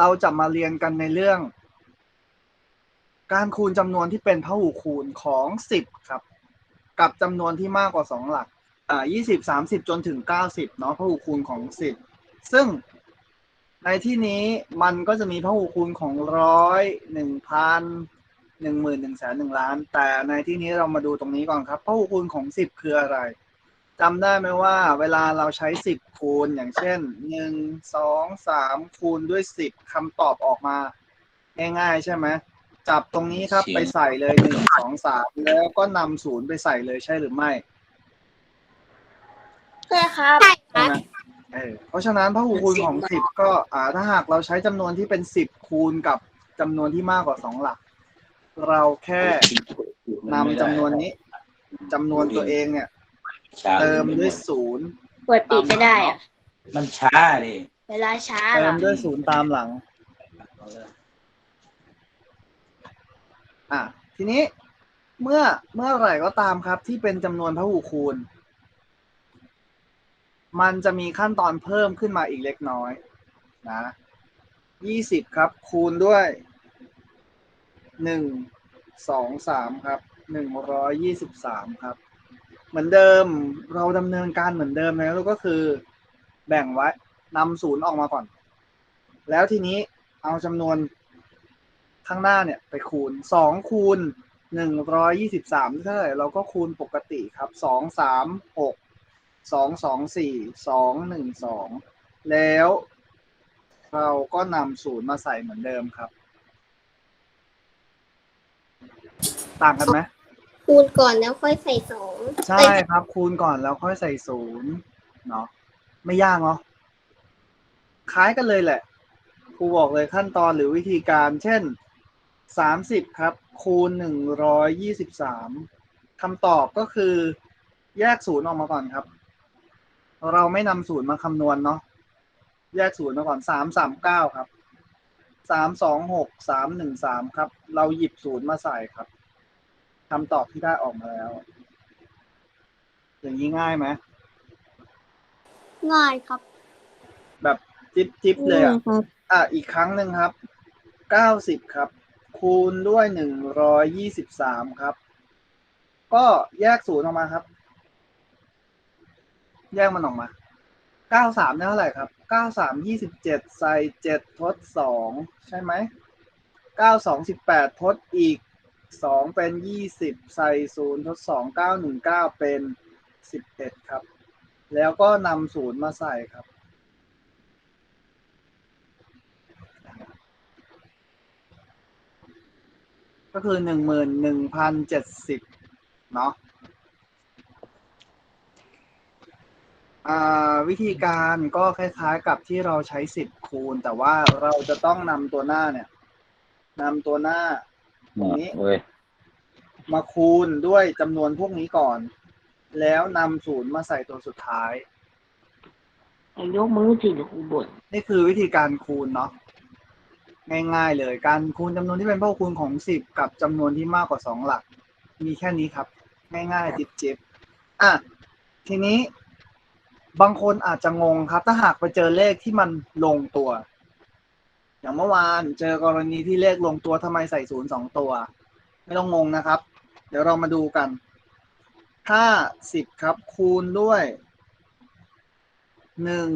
เราจะมาเรียนกันในเรื่อง การคูณจำนวนที่เป็นพหูคูณของสิบครับ กับจำนวนที่มากกว่าสองหลักอ่ายี่สิบสามสิบจนถึงเก้าสิบเนาะพหูคูณของสิบซึ่งในที่นี้มันก็จะมีพหูคูณของร้อยหนึ่งพันหนึ่งหมื่นหนึ่งแสนหนึ่งล้าน แต่ในที่นี้เรามาดูตรงนี้ก่อนครับพหูคูณของสิบคืออะไร จำได้ไหมว่า เวลาเราใช้สิบคูณอย่างเช่นหนึ่งสองสามคูณด้วยสิบคำตอบออกมาง่ายๆใช่ไหมจับตรงนี้ครับเขียนไปใส่เลยหนึ่งสองสามแล้วก็นำศูนย์ไปใส่เลยใช่หรือไม่ใช่ครับใช่ไหมเออเพราะฉะนั้นพหูคูณของสิบก็ อ่า ถ้าหากเราใช้จำนวนที่เป็นสิบคูณกับจำนวนที่มากกว่าสองหลัก เราแค่นำจำนวนนี้จำนวนตัวเองเนี่ย ช้าเติมด้วยศูนย์เปิดปิดไม่ได้อะมันช้าดิเวลาช้าเติเหรมอด้วยศูนย์ตามหลัง อะทีนี้เมื่อเมื่อไหร่ก็ตามครับ ที่เป็นจำนวนพหูคูณ มันจะมีขั้นตอนเพิ่มขึ้นมาอีกเล็กน้อยนะยี่สิบครับ คูณด้วยหนึ่งสองสามครับหนึ่งร้อยยี่สิบสามครับ เหมือนเดิมเราดำเนินการเหมือนเดิมแล้วก็คือแบ่งไว้นำศูนย์ออกมาก่อน แล้วทีนี้เอาจำนวนข้างหน้าเนี่ยไปคูณสองคูณหนึ่งร้อยยี่สิบสามเท่าไหร่เราก็คูณปกติครับสองสามหกสองสองสี่สองหนึ่งสองแล้วเราก็นำศูนย์มาใส่เหมือนเดิมครับ ต่างกันไหม คูณก่อนแล้วค่อยใส่สองใช่ครับ คูณก่อนแล้วค่อยใส่ศูนย์เนาะไม่ยากเนาะคล้ายกันเลยแหละครูบอกเลยขั้นตอนหรือวิธีการ เช่นสามสิบครับ คูณหนึ่งร้อยยี่สิบสามคำตอบก็คือแยกศูนย์ออกมาก่อนครับ เราไม่นำศูนย์มาคำนวณเนาะแยกศูนย์มาก่อนสามสามเก้าครับสามสองหกสามหนึ่งสามครับ เราหยิบศูนย์มาใส่ครับ คำตอบที่ได้ออกมาแล้ว อย่างนี้ง่ายไหมง่ายครับ แบบจิ๊บจิ๊บเลยอะครับ อะอีกครั้งหนึ่งครับ เก้าสิบครับ คูณด้วยหนึ่งร้อยยี่สิบสามครับ ก็แยกศูนย์ออกมาครับ แยกมันออกมา เก้าสามได้เท่าไหร่ครับ เก้าสามยี่สิบเจ็ดใส่เจ็ดทดสองใช่ไหม เก้าสองสิบแปดทดอีก สองเป็นยี่สิบใส่ศูนย์ทดสองเก้าหนึ่งเก้าเป็นสิบเอ็ดครับ แล้วก็นำศูนย์มาใส่ครับ ก็คือหนึ่งหมื่นหนึ่งพันเจ็ดสิบเนาะอ่าวิธีการก็คล้ายๆกับที่เราใช้สิบคูณ แต่ว่าเราจะต้องนำตัวหน้าเนี่ยนำตัวหน้า ตรงนี้ เว้ยมาคูณด้วยจำนวนพวกนี้ก่อน แล้วนำศูนย์มาใส่ตัวสุดท้ายยกมือสิเดี๋ยวครูบ่นนี่คือวิธีการคูณเนาะง่ายๆเลย การคูณจำนวนที่เป็นพหูคูณของสิบกับจำนวนที่มากกว่าสองหลัก มีแค่นี้ครับ ง่ายๆจิบๆอะทีนี้บางคนอาจจะงงครับ ถ้าหากไปเจอเลขที่มันลงตัว อย่างเมื่อวานเจอกรณีที่เลขลงตัวทำไมใส่ศูนย์สองตัว ไม่ต้องงงนะครับ เดี๋ยวเรามาดูกัน ถ้าสิบครับคูณด้วยหนึ่ง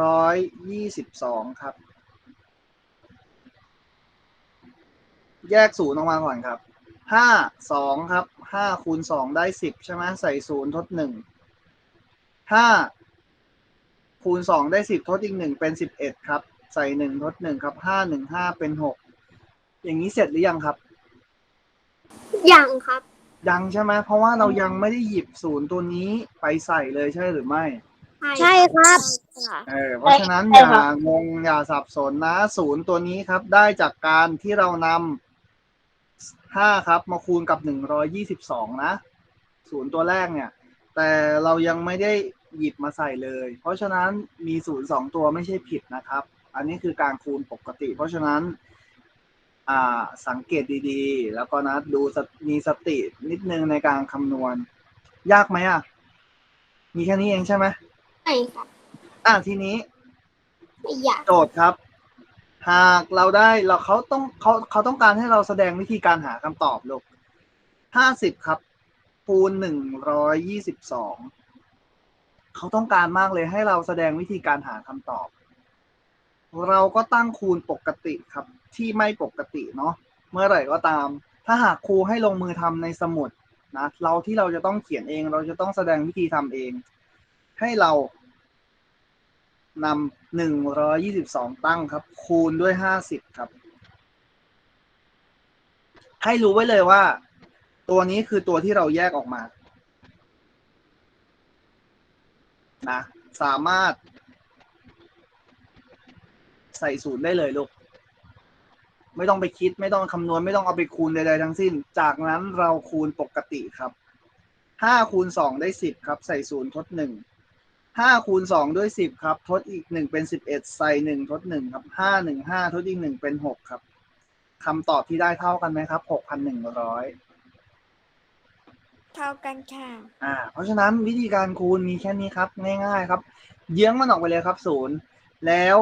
ร้อยยี่สิบสองครับ แยกศูนย์ออกมาก่อนครับห้าสองครับห้าคูณสองได้สิบใช่ไหมใส่ศูนย์ทดหนึ่งห้าคูณสองได้สิบทดอีกหนึ่งเป็นสิบเอ็ดครับ ใส่หนึ่งทดหนึ่งครับห้าหนึ่งห้าเป็นหกอย่างนี้เสร็จหรือยังครับ ยังครับ ยังใช่ไหมเพราะว่าเรายังไม่ได้หยิบศูนย์ตัวนี้ไปใส่เลยใช่หรือไม่ ใช่ครับ เออเพราะฉะนั้นอย่างงอย่าสับสนนะศูนย์ตัวนี้ครับ ได้จากการที่เรานำห้าครับ มาคูณกับหนึ่งร้อยี่สิบสองนะศูนย์ตัวแรกเนี่ย แต่เรายังไม่ได้หยิบมาใส่เลย เพราะฉะนั้นมีศูนย์สองตัวไม่ใช่ผิดนะครับ อันนี้คือการคูณปกติ เพราะฉะนั้นอ่าสังเกตดีๆ แล้วก็นะดูสติมีสตินิดนึงในการคำนวณ ยากไหมอะ มีแค่นี้เองใช่ไหมใช่ครับอะทีนี้ไม่อยากโจทย์ครับ หากเราได้เราเขาต้องเขาเขาต้องการให้เราแสดงวิธีการหาคำตอบลูกห้าสิบครับคูณหนึ่งร้อยยี่สิบสองเขาต้องการมากเลยให้เราแสดงวิธีการหาคำตอบ เราก็ตั้งคูณปกติครับ ที่ไม่ปกติเนาะเมื่อไหร่ก็ตาม ถ้าหากครูให้ลงมือทำในสมุดนะเราที่เราจะต้องเขียนเอง เราจะต้องแสดงวิธีทำเอง ให้เรานำหนึ่งร้อยี่สิบสองตั้งครับ คูณด้วยห้าสิบครับ ให้รู้ไว้เลยว่า ตัวนี้คือตัวที่เราแยกออกมานะสามารถ ใส่ศูนย์ได้เลยลูก ไม่ต้องไปคิดไม่ต้องคำนวณ ไม่ต้องเอาไปคูณใดๆทั้งสิ้น จากนั้นเราคูณปกติครับห้าคูณสองได้สิบครับ ใส่ศูนย์ทดหนึ่งห้าคูณสองด้วยสิบครับ ทดอีกหนึ่งเป็นสิบเอ็ดใส่หนึ่งทดหนึ่งครับห้าหนึ่งห้าทดอีกหนึ่งเป็นหกครับคำตอบที่ได้เท่ากันไหมครับหกพันหนึ่งร้อยเท่ากันค่ะ อ่า เพราะฉะนั้นวิธีการคูณมีแค่นี้ครับ ง่าย ๆ ครับ เยื้องมันออกไปเลยครับศูนย์แล้ว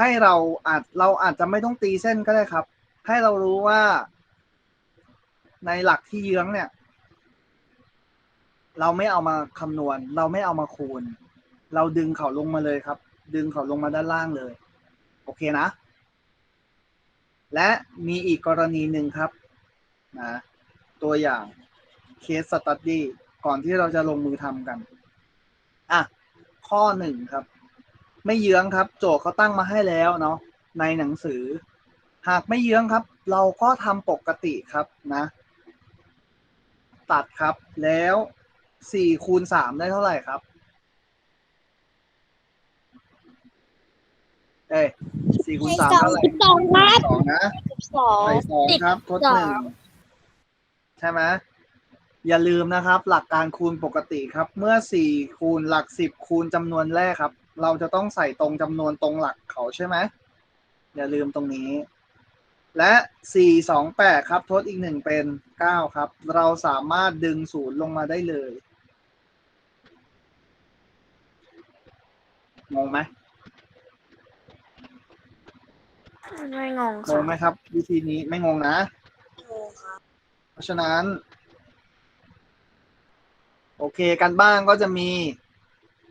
ให้เราอาจเราอาจจะไม่ต้องตีเส้นก็ได้ครับ ให้เรารู้ว่าในหลักที่เยื้องเนี่ย เราไม่เอามาคำนวณ เราไม่เอามาคูณ เราดึงเขาลงมาเลยครับ ดึงเขาลงมาด้านล่างเลย โอเคนะ และมีอีกกรณีหนึ่งครับนะตัวอย่างเคสสตัดดี้ก่อนที่เราจะลงมือทำกัน อะ ข้อหนึ่งครับ ไม่เยื้องครับ โจทย์เขาตั้งมาให้แล้วเนาะในหนังสือ หากไม่เยื้องครับ เราก็ทำปกติครับนะ ตัดครับ แล้วสี่คูณสามได้เท่าไหร่ครับเอ้สี่คูณสามเท่าไหร่สิบสองครับสองนะสิบสองใส่สองครับทดหนึ่งใช่ไหมอย่าลืมนะครับ หลักการคูณปกติครับ เมื่อสี่คูณหลักสิบคูณจำนวนแรกครับเราจะต้องใส่ตรงจำนวนตรงหลักเขาใช่ไหมอย่าลืมตรงนี้ และสี่สองแปดครับทดอีกหนึ่งเป็นเก้าครับ เราสามารถดึงศูนย์ลงมาได้เลยงงไหมไม่งงงค่ะงไหมครับ วิธีนี้ไม่งงนะเพราะฉะนั้น โอเค กันบ้างก็จะมี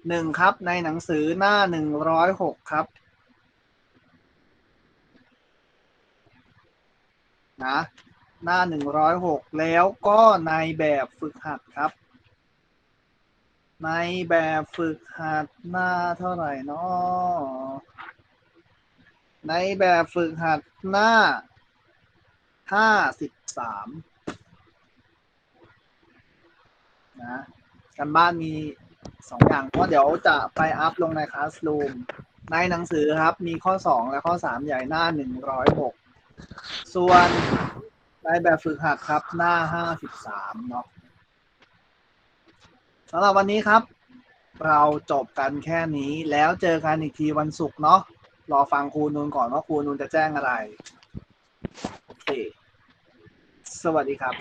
หนึ่งครับในหนังสือหน้าหนึ่งร้อยหกครับนะหน้าหนึ่งร้อยหกแล้วก็ในแบบฝึกหัดครับ ในแบบฝึกหัดหน้าเท่าไหร่นาะในแบบฝึกหัดหน้าห้าสิบสามนะกันบ้านมี สองอย่างเพราะเดี๋ยวจะไปอัพลงในคลาส o ูมในหนังสือครับ มีข้อสองและข้อสามใหญ่หน้าหนึ่งร้อยหกส่วนในแบบฝึกหัดครับหน้าห้าสิบสามเนาะสำหรับวันนี้ครับ เราจบกันแค่นี้แล้วเจอกันอีกทีวันศุกร์เนาะรอฟังครูนูนก่อนว่าครูนูนจะแจ้งอะไรโอเคสวัสดีครับ